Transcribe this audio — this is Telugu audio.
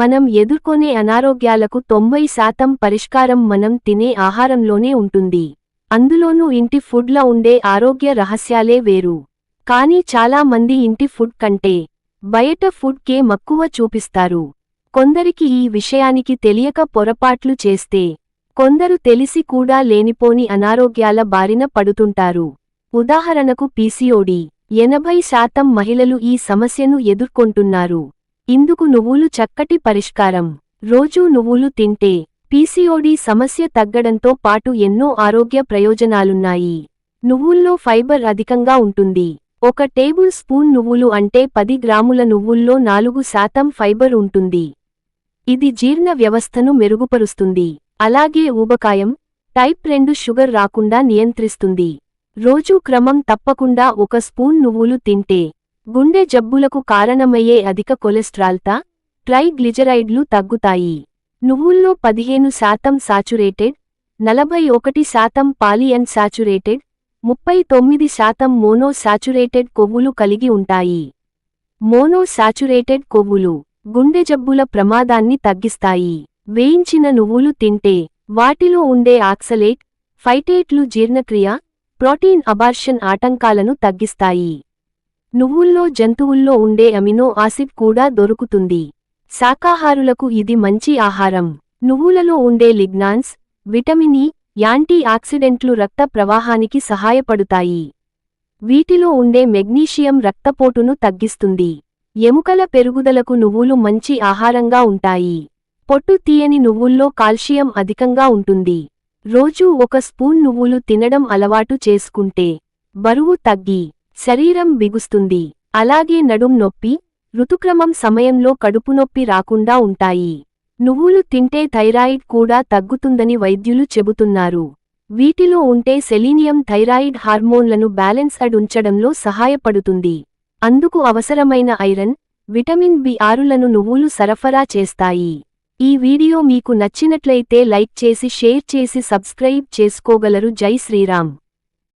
మనం ఎదుర్కొనే అనారోగ్యాలకు తొంభై శాతం పరిష్కారం మనం తినే ఆహారంలోనే ఉంటుంది. అందులోనూ ఇంటి ఫుడ్ల ఉండే ఆరోగ్య రహస్యాలే వేరు. కానీ చాలా మంది ఇంటి ఫుడ్ కంటే బయట ఫుడ్కే మక్కువ చూపిస్తారు. కొందరికి ఈ విషయానికి తెలియక పొరపాట్లు చేస్తే కొందరు తెలిసి కూడా లేనిపోని అనారోగ్యాల బారిన పడుతుంటారు. ఉదాహరణకు పీసీఓడి. ఎనభై శాతం మహిళలు ఈ సమస్యను ఎదుర్కొంటున్నారు. ఇందుకు నువ్వులు చక్కటి పరిష్కారం. రోజూ నువ్వులు తింటే పీసీఓడీ సమస్య తగ్గడంతో పాటు ఎన్నో ఆరోగ్య ప్రయోజనాలున్నాయి. నువ్వుల్లో ఫైబర్ అధికంగా ఉంటుంది. ఒక టేబుల్ స్పూన్ నువ్వులు అంటే పది గ్రాముల నువ్వుల్లో నాలుగు శాతం ఫైబర్ ఉంటుంది. ఇది జీర్ణ వ్యవస్థను మెరుగుపరుస్తుంది. అలాగే ఊబకాయం టైప్ రెండు షుగర్ రాకుండా నియంత్రిస్తుంది. రోజూ క్రమం తప్పకుండా ఒక స్పూన్ నువ్వులు తింటే గుండె జబ్బులకు కారణమయ్యే అధిక కొలెస్ట్రాల్తా ట్రైగ్లిజరైడ్లు తగ్గుతాయి. నువ్వుల్లో పదిహేను శాతం సాచురేటెడ్ నలభై ఒకటి శాతం పాలియన్ సాచురేటెడ్ ముప్పై తొమ్మిది శాతం మోనో సాచురేటెడ్ కొవ్వులు కలిగి ఉంటాయి. మోనో సాచురేటెడ్ కొవ్వులు గుండె జబ్బుల ప్రమాదాన్ని తగ్గిస్తాయి. వేయించిన నువ్వులు తింటే వాటిలో ఉండే ఆక్సలేట్ ఫైటేట్లు జీర్ణక్రియ ప్రోటీన్ అబార్షన్ ఆటంకాలను తగ్గిస్తాయి. నువ్వుల్లో జంతువుల్లో ఉండే అమినో ఆసిడ్ కూడా దొరుకుతుంది. శాకాహారులకు ఇది మంచి ఆహారం. నువ్వులలో ఉండే లిగ్నాన్స్ విటమిన్ ఇ యాంటీ ఆక్సిడెంట్లు రక్త ప్రవాహానికి సహాయపడుతాయి. వీటిలో ఉండే మెగ్నీషియం రక్తపోటును తగ్గిస్తుంది. ఎముకల పెరుగుదలకు నువ్వులు మంచి ఆహారంగా ఉంటాయి. పొట్టు తీయని నువ్వుల్లో కాల్షియం అధికంగా ఉంటుంది. రోజూ ఒక స్పూన్ నువ్వులు తినడం అలవాటు చేసుకుంటే బరువు తగ్గి శరీరం బిగుస్తుంది. అలాగే నడుం నొప్పి ఋతుక్రమం సమయంలో కడుపునొప్పి రాకుండా ఉంటాయి. నువ్వులు తింటే థైరాయిడ్ కూడా తగ్గుతుందని వైద్యులు చెబుతున్నారు. వీటిలో ఉంటే సెలీనియం థైరాయిడ్ హార్మోన్లను బ్యాలెన్స్డ్ ఉంచడంలో సహాయపడుతుంది. అందుకు అవసరమైన ఐరన్ విటమిన్ బి ఆరులను నువ్వులు సరఫరా చేస్తాయి. ఈ వీడియో మీకు నచ్చినట్లయితే లైక్ చేసి షేర్ చేసి సబ్స్క్రైబ్ చేసుకోగలరు. జై శ్రీరామ్.